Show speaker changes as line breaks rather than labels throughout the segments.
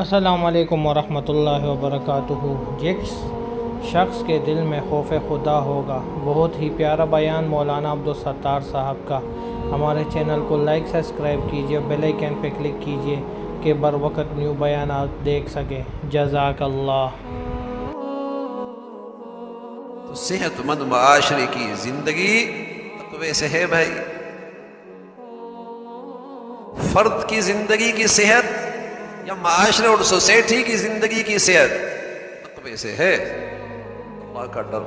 السلام علیکم ورحمۃ اللہ وبرکاتہ۔ جس شخص کے دل میں خوف خدا ہوگا، بہت ہی پیارا بیان مولانا عبدالستار صاحب کا۔ ہمارے چینل کو لائک، سبسکرائب کیجیے بیل آئیکن پہ کلک کیجیے کہ بر وقت نیو بیانات دیکھ سکیں جزاک اللہ۔
تو صحت مند معاشرے کی زندگی تقوی سے ہے بھائی۔ فرد کی زندگی کی صحت یا معاشرے اور سوسائٹی کی زندگی کی صحت؟ تقوی سے ہے۔ اللہ کا ڈر۔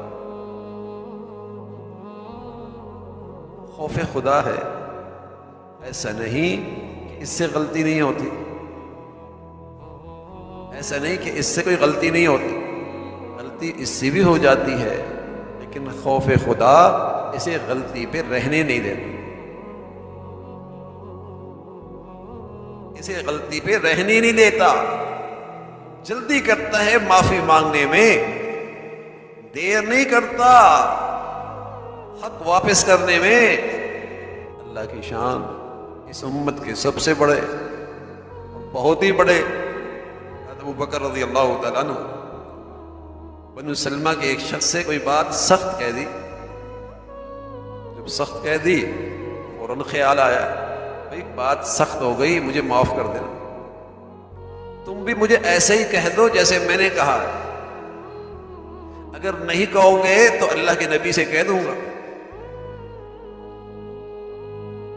خوف خدا ہے۔ ایسا نہیں کہ اس سے غلطی نہیں ہوتی۔ ایسا نہیں کہ اس سے کوئی غلطی نہیں ہوتی۔ غلطی اس سے بھی ہو جاتی ہے، لیکن خوف خدا اسے غلطی پہ رہنے نہیں دیتا۔ اسے غلطی پہ رہنے نہیں دیتا۔ جلدی کرتا ہے معافی مانگنے میں۔ دیر نہیں کرتا۔ حق واپس کرنے میں۔ اللہ کی شان اس امت کے سب سے بڑے، بہت ہی بڑے۔ ابو بکر رضی اللہ تعالیٰ عنہ۔ بنو سلمہ کے ایک شخص سے کوئی بات سخت کہہ دی۔ جب سخت کہہ دی، فوراً خیال آیا۔ بھائی بات سخت ہو گئی، مجھے معاف کر دینا۔ تم بھی مجھے ایسے ہی کہہ دو جیسے میں نے کہا۔ اگر نہیں کہو گے تو اللہ کے نبی سے کہہ دوں گا۔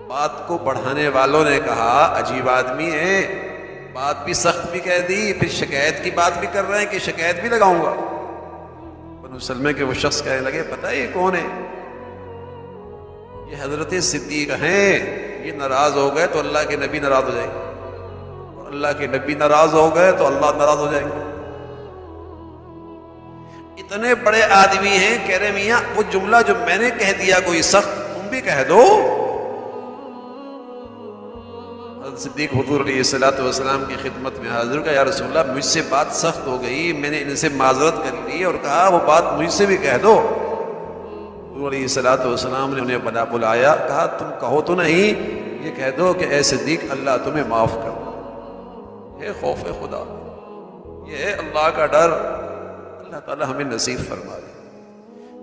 بات کو بڑھانے والوں نے کہا، عجیب آدمی ہے بات بھی سخت بھی کہہ دی، پھر شکایت کی بات بھی کر رہے ہیں کہ شکایت بھی لگاؤں گا۔ بنو سلمے کے وہ شخص کہنے لگے، پتہ یہ کون ہے؟ یہ حضرت صدیق ہیں۔ یہ ناراض ہو گئے تو اللہ کے نبی ناراض ہو جائیں۔ گے اور اللہ کے نبی ناراض ہو گئے تو اللہ ناراض ہو جائیں۔ گے اتنے بڑے آدمی ہیں، کہہ رہے میاں، وہ جملہ جو میں نے کہہ دیا کوئی سخت، تم بھی کہہ دو۔ صدیق حضور علیہ السلاۃ والسلام کی خدمت میں حاضر کا یا رسول اللہ، مجھ سے بات سخت ہو گئی، میں نے ان سے معذرت کر لی اور کہا، وہ بات مجھ سے بھی کہہ دو۔ حضور علیہ السلاۃ والسلام نے انہیں بنا بلایا، کہا، تم کہو تو نہیں، یہ کہہ دو کہ اے صدیق، اللہ تمہیں معاف کر یہ خوف خدا، یہ ہے اللہ کا ڈر۔ اللہ تعالیٰ ہمیں نصیب فرما دے۔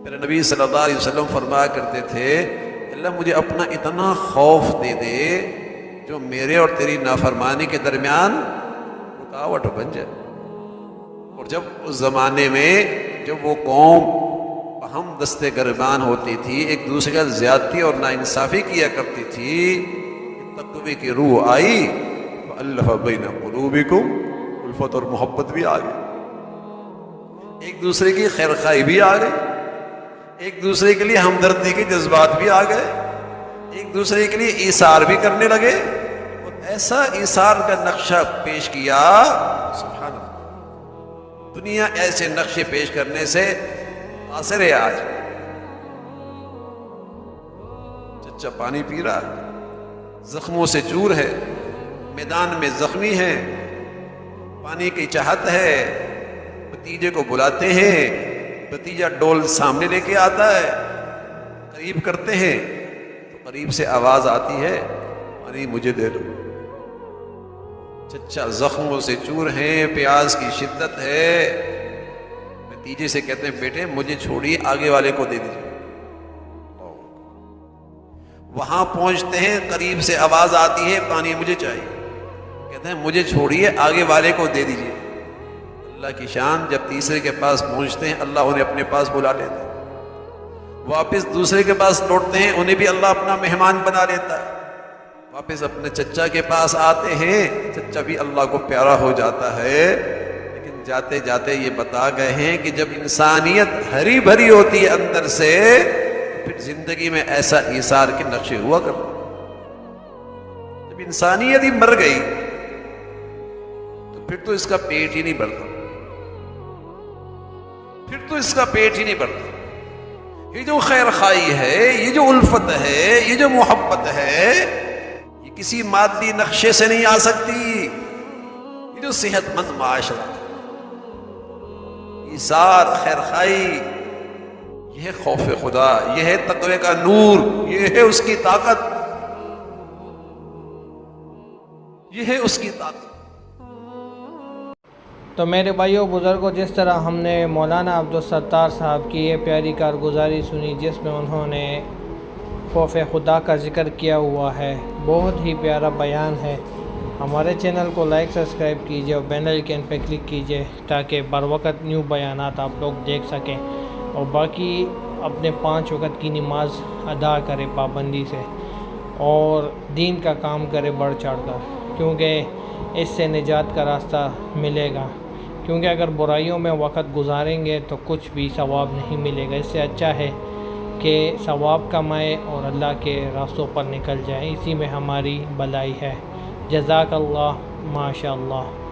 میرے نبی صلی اللہ علیہ وسلم فرمایا کرتے تھے، اللہ مجھے اپنا اتنا خوف دے دے جو میرے اور تیری نافرمانی کے درمیان رکاوٹ بن جائے۔ اور جب اس زمانے میں جب وہ قوم ہم دستے گربان ہوتی تھی، ایک دوسرے کا زیادتی اور ناانصافی کیا کرتی تھی تقوی کی روح آئی اللہ بین قلوبکم الفت اور محبت بھی آ گئی ایک دوسرے کی خیر خائی بھی آ گئی ایک دوسرے کے لیے ہمدردی کے جذبات بھی آ گئے ایک دوسرے کے لیے ایثار بھی کرنے لگے۔ اور ایسا ایثار کا نقشہ پیش کیا، سبحان اللہ۔ دنیا ایسے نقشے پیش کرنے سے قاصر ہے آج۔ چچا پانی پی رہا زخموں سے چور ہے۔ میدان میں زخمی ہے پانی کی چاہت ہے۔ بتیجے کو بلاتے ہیں۔ بتیجا ڈول سامنے لے کے آتا ہے۔ قریب کرتے ہیں۔ تو قریب سے آواز آتی ہے۔ پانی مجھے دے دو۔ چچا زخموں سے چور ہیں۔ پیاز کی شدت ہے۔ بتیجے سے کہتے ہیں، بیٹے، مجھے چھوڑیے، آگے والے کو دے دیجیے. وہاں پہنچتے ہیں، قریب سے آواز آتی ہے، پانی مجھے چاہیے. کہتے ہیں، مجھے چھوڑیے، آگے والے کو دے دیجیے. اللہ کی شان، جب تیسرے کے پاس پہنچتے ہیں، اللہ انہیں اپنے پاس بلا لیتا ہے۔ واپس دوسرے کے پاس لوٹتے ہیں، انہیں بھی اللہ اپنا مہمان بنا لیتا ہے۔ واپس اپنے چچا کے پاس آتے ہیں، چچا بھی اللہ کو پیارا ہو جاتا ہے۔ لیکن جاتے جاتے یہ بتا گئے ہیں کہ جب انسانیت ہری بھری ہوتی ہے اندر سے، پھر زندگی میں ایسا ایثار کے نقشے ہوا کر جب انسانیت ہی مر گئی، تو پھر تو اس کا پیٹ ہی نہیں بھرتا۔ پھر تو اس کا پیٹ ہی نہیں بھرتا۔ یہ جو خیر خائی ہے، یہ جو الفت ہے، یہ جو محبت ہے، یہ کسی مادی نقشے سے نہیں آ سکتی۔ یہ جو صحت مند معاشرہ ایثار خیر خائی۔ یہ خوف خدا، یہ ہے تقوی کا نور، یہ ہے اس کی طاقت۔ یہ ہے اس کی طاقت۔
تو میرے بھائیوں بزرگوں جس طرح ہم نے مولانا عبدالستار صاحب کی یہ پیاری کارگزاری سنی، جس میں انہوں نے خوف خدا کا ذکر کیا ہوا ہے، بہت ہی پیارا بیان ہے۔ ہمارے چینل کو لائک، سبسکرائب کیجیے اور بین آئیکن پہ کلک کیجیے تاکہ بر وقت نیو بیانات آپ لوگ دیکھ سکیں اور باقی اپنے پانچ وقت کی نماز ادا کرے پابندی سے اور دین کا کام کرے بڑھ چڑھ کر، کیونکہ اس سے نجات کا راستہ ملے گا۔ کیونکہ اگر برائیوں میں وقت گزاریں گے تو کچھ بھی ثواب نہیں ملے گا۔ اس سے اچھا ہے کہ ثواب کمائے اور اللہ کے راستوں پر نکل جائے اسی میں ہماری بلائی ہے۔ جزاک اللہ ماشاء اللہ